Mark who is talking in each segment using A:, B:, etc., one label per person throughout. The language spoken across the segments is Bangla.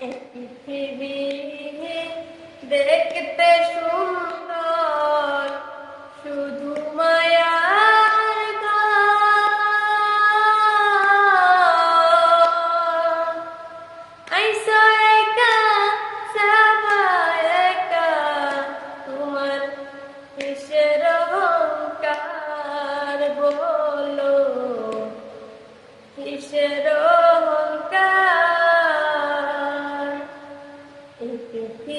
A: पृथ्वी में देखते शुरू किसी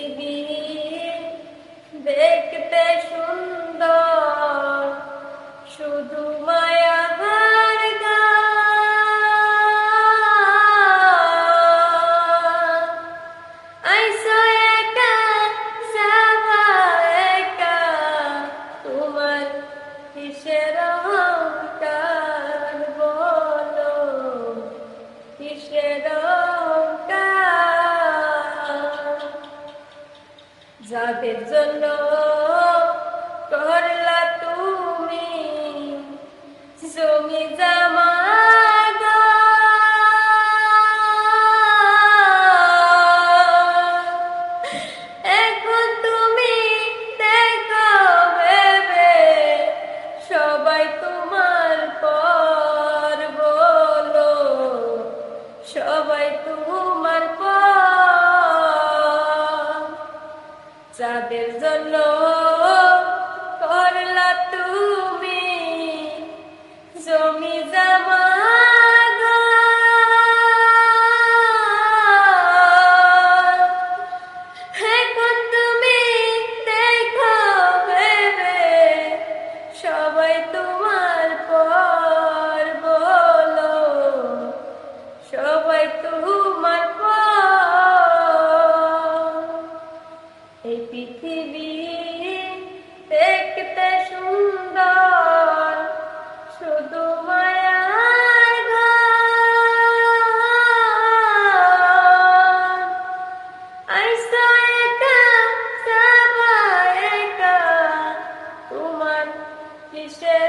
A: देख যাদের জন্য করলা তুমি। জমি জামা জন্য তুমি। জমি জমা He's dead.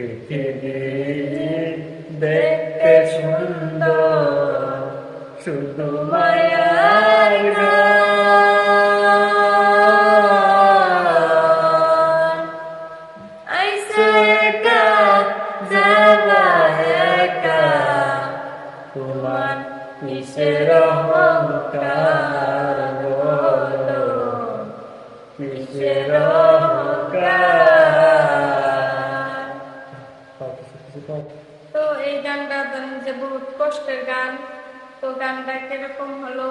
B: পৃথিবী দেখতে সুন্দর শুধু মায়ার।
A: আইসো একা যাবা একা
B: তোমার কিসের অহংকার
A: গানটা যে বহুত কষ্টের গান। তো গানটা কীরকম হলো?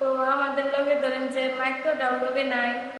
A: তো আমাদের লগে ধরেন যে মাইক্রো ডাউনলোডে নাই।